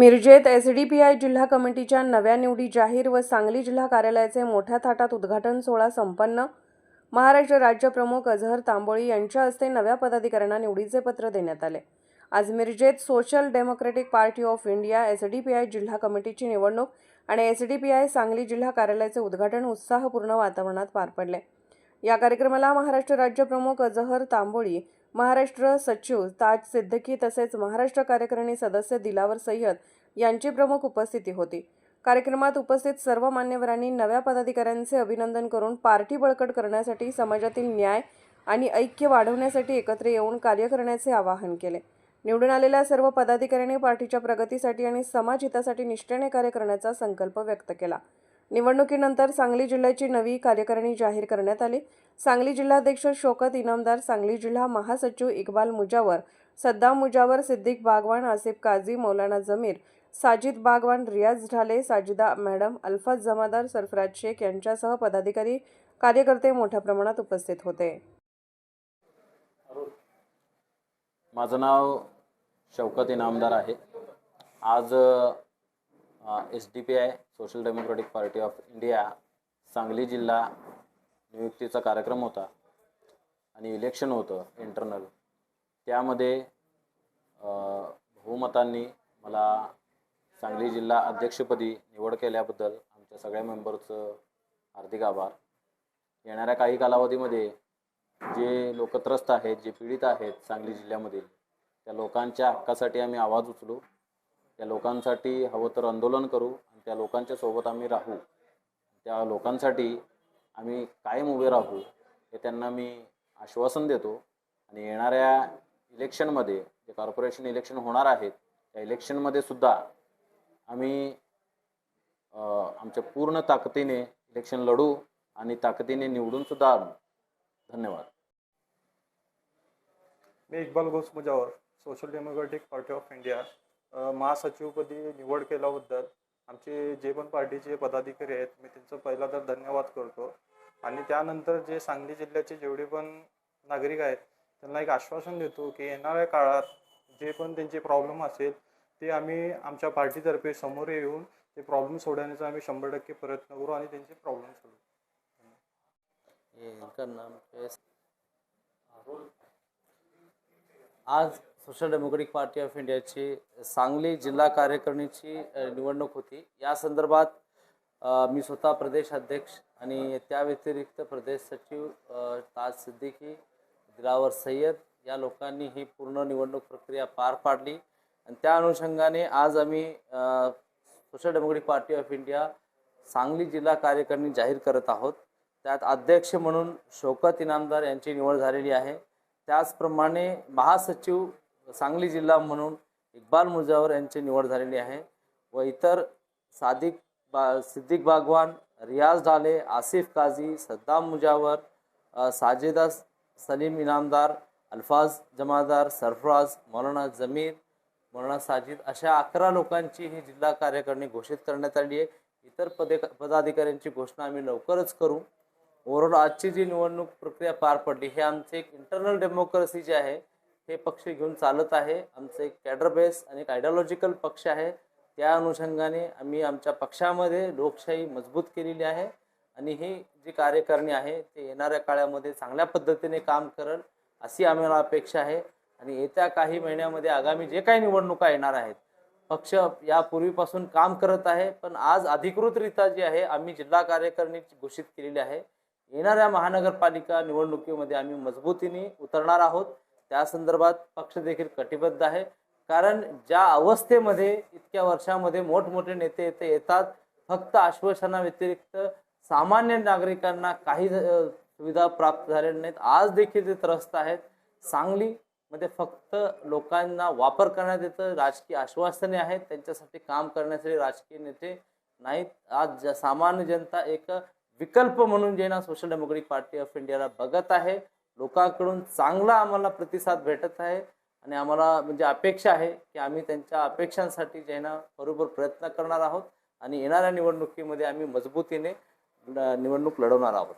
मिरजेत S D P I जिल्हा कमिटीच्या नव्या निवडी जाहीर व सांगली जिल्हा कार्यालयाचे मोठ्या थाटात उद्घाटन सोहळा संपन्न. महाराष्ट्र राज्य प्रमुख अझहर तांबोळी यांच्या हस्ते नव्या पदाधिकाऱ्यांना निवडीचे पत्र देण्यात आले. आज मिरजेत social democratic party of India S D P I जिल्हा कमिटीची निवडणूक आणि S D P I Sangli जिल्हा कार्यालयाचे उद्घाटन उत्साहपूर्ण वातावरणात पार पडले. या कार्यक्रमाला महाराष्ट्र राज्य प्रमुख अझहर तांबोळी महाराष्ट्र सचिव ताज सिद्दकी तसेच महाराष्ट्र कार्यकारिणी सदस्य दिलावर सय्यद यांची प्रमुख उपस्थिती होती. कार्यक्रमात उपस्थित सर्व मान्यवरांनी नव्या पदाधिकाऱ्यांचे अभिनंदन करून पार्टी बळकट करण्यासाठी समाजातील न्याय आणि ऐक्य वाढवण्यासाठी एकत्र येऊन कार्य करण्याचे आवाहन केले. निवडून आलेल्या सर्व पदाधिकाऱ्यांनी पार्टीच्या प्रगतीसाठी आणि समाज हितासाठी निष्ठेने कार्य करण्याचा संकल्प व्यक्त केला. निवडणुकीनंतर सांगली जिल्ह्याची नवी कार्यकारिणी जाहीर करण्यात आली. सांगली जिल्हाध्यक्ष शोकत इनामदार सांगली जिल्हा महासचिव इक्बाल मुजावर सद्दाम मुजावर सिद्दीक बागवान आसिफ काझी मौलाना जमीर साजिद बागवान रियाज ढाले साजिदा मॅडम अल्फाज जमादार सरफराज शेख यांच्यासह पदाधिकारी कार्यकर्ते मोठ्या प्रमाणात उपस्थित होते. माझं नाव शौकत इनामदार आहे. आज S D P I social democratic party of India Sangli जिल्हा नियुक्तीचा कार्यक्रम होता आणि इलेक्शन होतं इंटरनल. त्यामध्ये बहुमतांनी मला सांगली जिल्हा अध्यक्षपदी निवड केल्याबद्दल आमच्या सगळ्या मेंबरचं हार्दिक आभार. येणाऱ्या काही कालावधीमध्ये जे लोक त्रस्त आहेत जे पीडित आहेत सांगली जिल्ह्यामधील त्या लोकांच्या हक्कासाठी आम्ही आवाज उचलू. त्या लोकांसाठी हवं तर आंदोलन करू आणि त्या लोकांच्या सोबत आम्ही राहू. त्या लोकांसाठी आम्ही कायम उभे राहू हे त्यांना मी आश्वासन देतो. आणि येणाऱ्या इलेक्शनमध्ये जे कॉर्पोरेशन इलेक्शन होणार आहेत त्या इलेक्शनमध्ये सुद्धा आम्ही आमच्या पूर्ण ताकदीने इलेक्शन लढू आणि ताकदीने निवडून सुद्धा आणू. धन्यवाद. मी Iqbal Ghosh Mujawar social democratic party of India महासचिवपदी निवड केल्याबद्दल आमचे जे पण पार्टीचे पदाधिकारी आहेत मी त्यांचं पहिला तर धन्यवाद करतो. आणि त्यानंतर जे सांगली जिल्ह्याचे जेवढे पण नागरिक आहेत त्यांना एक आश्वासन देतो की येणाऱ्या काळात जे पण त्यांचे प्रॉब्लेम असेल ते आम्ही आमच्या पार्टीतर्फे समोर येऊन ते प्रॉब्लेम सोडवण्याचा आम्ही शंभर टक्के प्रयत्न करू आणि त्यांचे प्रॉब्लेम सोडवू. आज सोशल डेमोक्रेटिक पार्टी ऑफ इंडियाची सांगली जिल्हा कार्यकारिणीची निवडणूक होती. या संदर्भात मी स्वतः प्रदेश अध्यक्ष आणि त्या व्यतिरिक्त प्रदेश सचिव ताज सिद्दीकी दिलावर सय्यद या लोकांनी ही पूर्ण निवडणूक प्रक्रिया पार पाडली. आणि त्या अनुषंगाने आज आम्ही social democratic party of India Sangli जिल्हा कार्यकारिणी जाहीर करत आहोत. त्यात अध्यक्ष म्हणून शौकत इनामदार यांची निवड झालेली आहे. त्याचप्रमाणे महासचिव सांगली जिल्हा म्हणून इक्बाल मुजावर यांची निवड झालेली आहे व इतर सादिक बा सिद्दीक बागवान रियाज ढाले आसिफ काझी सद्दाम मुजावर अ, साजिदा सलीम इनामदार अल्फाज जमादार सरफराज मौलाना जमीर मौलाना साजिद अशा अकरा लोकांची ही जिल्हा कार्यकारिणी घोषित करण्यात आली आहे. इतर पदे पदाधिकाऱ्यांची घोषणा आम्ही लवकरच करू. ओव्हरऑल आजची जी निवडणूक प्रक्रिया पार पडली हे आमचे एक इंटरनल डेमोक्रेसी जे आहे हे पक्ष घेऊन चालत आहे. आमचं एक कॅडर बेस आणि एक आयडिओलॉजिकल पक्ष आहे. त्या अनुषंगाने आम्ही आमच्या पक्षामध्ये लोकशाही मजबूत केलेली आहे. आणि ही जी कार्यकारिणी आहे ते येणाऱ्या काळामध्ये चांगल्या पद्धतीने काम करल अशी आम्हाला अपेक्षा आहे. आणि येत्या काही महिन्यामध्ये आगामी जे काही निवडणुका येणार आहेत पक्ष यापूर्वीपासून काम करत आहे पण आज अधिकृतरित्या जी आहे आम्ही जिल्हा कार्यकारिणी घोषित केलेली आहे. येणाऱ्या महानगरपालिका निवडणुकीमध्ये आम्ही मजबूतीने उतरणार आहोत. त्या संदर्भात पक्ष देखील कटिबद्ध आहे. कारण ज्या अवस्थेमध्ये इतक्या वर्षामध्ये मोठमोठे नेते येते येतात फक्त आश्वासनाव्यतिरिक्त सामान्य नागरिकांना काही सुविधा प्राप्त झालेल्या नाहीत. आज देखील ते त्रस्त आहेत. मध्ये फक्त लोकांना वापर करण्यात येतं राजकीय आश्वासने आहेत त्यांच्यासाठी काम करण्यासाठी राजकीय नेते नाहीत. आज ज- सामान्य जनता एक विकल्प म्हणून जे ना सोशल डेमोक्रेटिक पार्टी ऑफ इंडियाला बघत आहे. लोकांकडून चांगला आम्हाला प्रतिसाद भेटत आहे आणि आम्हाला म्हणजे अपेक्षा आहे की आम्ही त्यांच्या अपेक्षांसाठी जे ना बरोबर प्रयत्न करणार आहोत आणि येणाऱ्या निवडणुकीमध्ये आम्ही मजबूतीने निवडणूक लढवणार आहोत.